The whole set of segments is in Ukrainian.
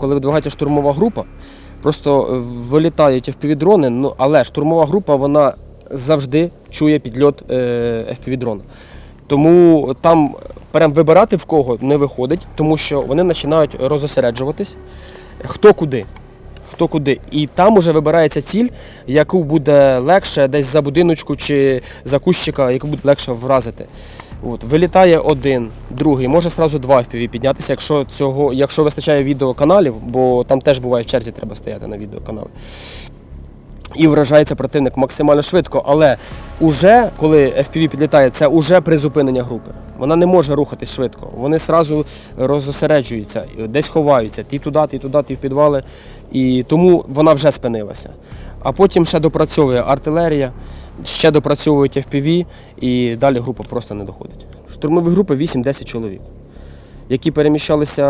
коли видвигається штурмова група, просто е, вилітають FPV-дрони, ну, але штурмова група вона завжди чує підльот е, FPV-дрона. Тому там прям вибирати в кого не виходить, тому що вони починають розосереджуватись, хто куди. Хто куди. І там уже вибирається ціль, яку буде легше десь за будиночку чи за кущика, яку буде легше вразити. От, вилітає один, другий, може сразу два FPV піднятися, якщо цього, якщо вистачає відеоканалів, бо там теж буває в черзі треба стояти на відеоканали. І вражається противник максимально швидко, але уже коли FPV підлітає, це уже призупинення групи. Вона не може рухатись швидко. Вони одразу розосереджуються, десь ховаються, ті туди, ті туди, ті в підвали. І тому вона вже спинилася. А потім ще допрацьовує артилерія, ще допрацьовують FPV, і далі група просто не доходить. Штурмові групи 8-10 чоловік які переміщалися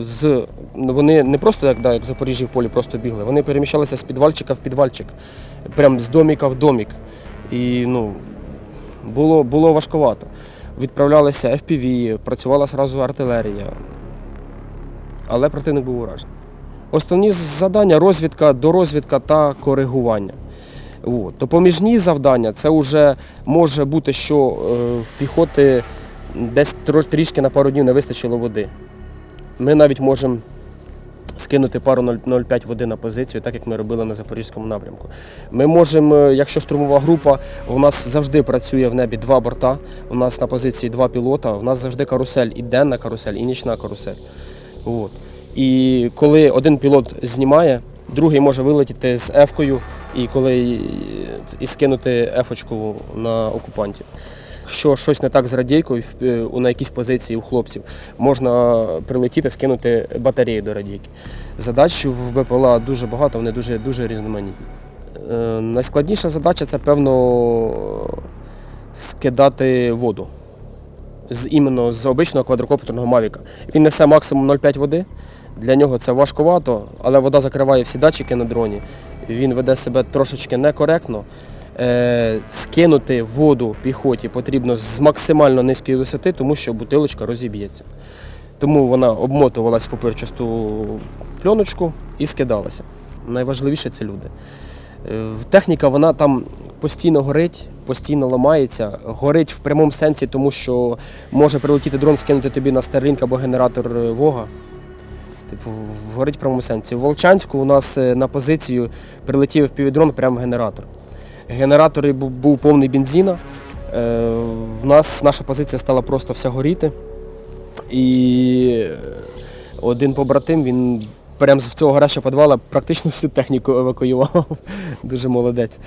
з. Вони не просто як, да, як в Запоріжжі в полі просто бігли, вони переміщалися з підвальчика в підвальчик, прям з доміка в домік. І ну, було, було важковато. Відправлялися FPV, працювала зразу артилерія. Але противник був уражений. Основні завдання розвідка, дорозвідка та коригування. От. Допоміжні завдання це вже може бути, що е, в піхоти десь трішки на пару днів не вистачило води. Ми навіть можемо скинути пару 0,05 води на позицію, так як ми робили на Запорізькому напрямку. Ми можемо, е, якщо штурмова група, у нас завжди працює в небі два борта, у нас на позиції два пілота, у нас завжди карусель, і денна карусель, і нічна карусель. От. І коли один пілот знімає, другий може вилетіти з Ефкою і коли і, скинути ефочку на окупантів. Якщо щось не так з радійкою е, на якійсь позиції у хлопців, можна прилетіти, скинути батарею до радійки. Задач в БПЛА дуже багато, вони дуже, дуже різноманітні. Е, Найскладніша задача це, певно, скидати воду. З іменно з обичного квадрокоптерного мавіка. Він несе максимум 0,5 води. Для нього це важкувато, але вода закриває всі датчики на дроні. Він веде себе трошечки некоректно. Е, скинути воду піхоті потрібно з максимально низької висоти, тому що бутилочка розіб'ється. Тому вона обмотувалась в папирчасту пленочку і скидалася. Найважливіше це люди. Е, Техніка вона там постійно горить, постійно ламається. Горить в прямому сенсі, тому що може прилетіти дрон, скинути тобі на Starlink або генератор е, Вога. Типу, горить в прямому сенсі. В Волчанську у нас е, на позицію прилетів півдрон прямо генератор. Генератор був, повний бензина. Е, в нас наша позиція стала просто вся горіти. І е, один побратим, він прямо з цього гарячого підвала практично всю техніку евакуював. Дуже молодець.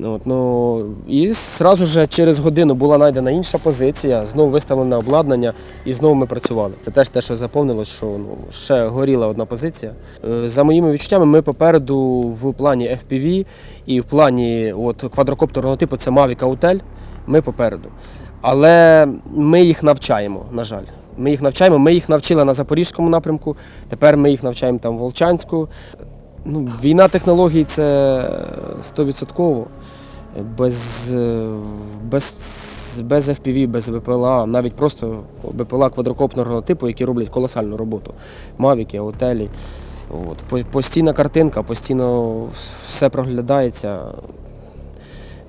От, ну, і одразу ж через годину була знайдена інша позиція, знову виставлене обладнання, і знову ми працювали. Це теж те, що заповнилось, що ну, ще горіла одна позиція. Е, За моїми відчуттями, ми попереду в плані FPV і в плані от, квадрокоптерного типу це Mavic Autel, ми попереду. Але ми їх навчаємо, на жаль. Ми їх навчаємо, ми їх навчили на Запорізькому напрямку, тепер ми їх навчаємо там в Волчанську. Ну, війна технологій це 100%. Без, е, без, без FPV, без БПЛА, навіть просто БПЛА квадрокоптерного типу, які роблять колосальну роботу. Мавіки, отелі. От. Постійна картинка, постійно все проглядається.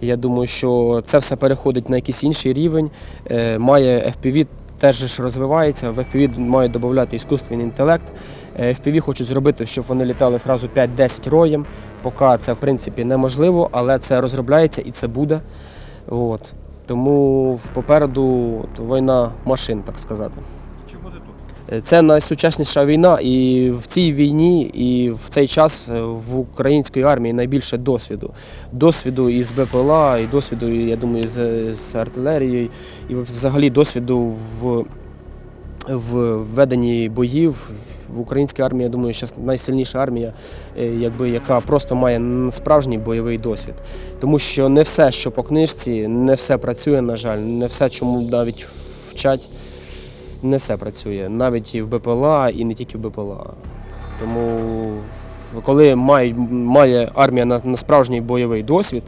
Я думаю, що це все переходить на якийсь інший рівень. Е, Має FPV теж розвивається. В FPV мають додати іскусственний інтелект. Е, FPV хочуть зробити, щоб вони літали зразу 5-10 роєм. Поки це в принципі неможливо, але це розробляється і це буде. От. Тому попереду війна машин, так сказати. Чому ти тут? Е, Це найсучасніша війна, і в цій війні, і в цей час е, в української армії найбільше досвіду. Досвіду із БПЛА, і досвіду, я думаю, з, з артилерією, і взагалі досвіду в, в веденні боїв. В українській армії, я думаю, зараз найсильніша армія, е, якби, яка просто має справжній бойовий досвід. Тому що не все, що по книжці, не все працює, на жаль, не все, чому навіть вчать не все працює, навіть і в БПЛА, і не тільки в БПЛА. Тому коли має, має армія на, на справжній бойовий досвід,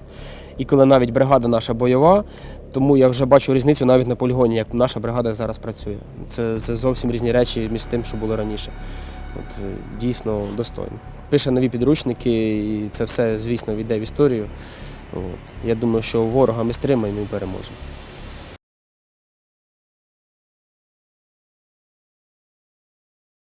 і коли навіть бригада наша бойова, Тому я вже бачу різницю навіть на полігоні, як наша бригада зараз працює. Це, це зовсім різні речі між тим, що було раніше. От, е, дійсно достойно. Пише нові підручники, і це все, звісно, війде в історію. От. Я думаю, що ворога ми стримаємо і переможемо.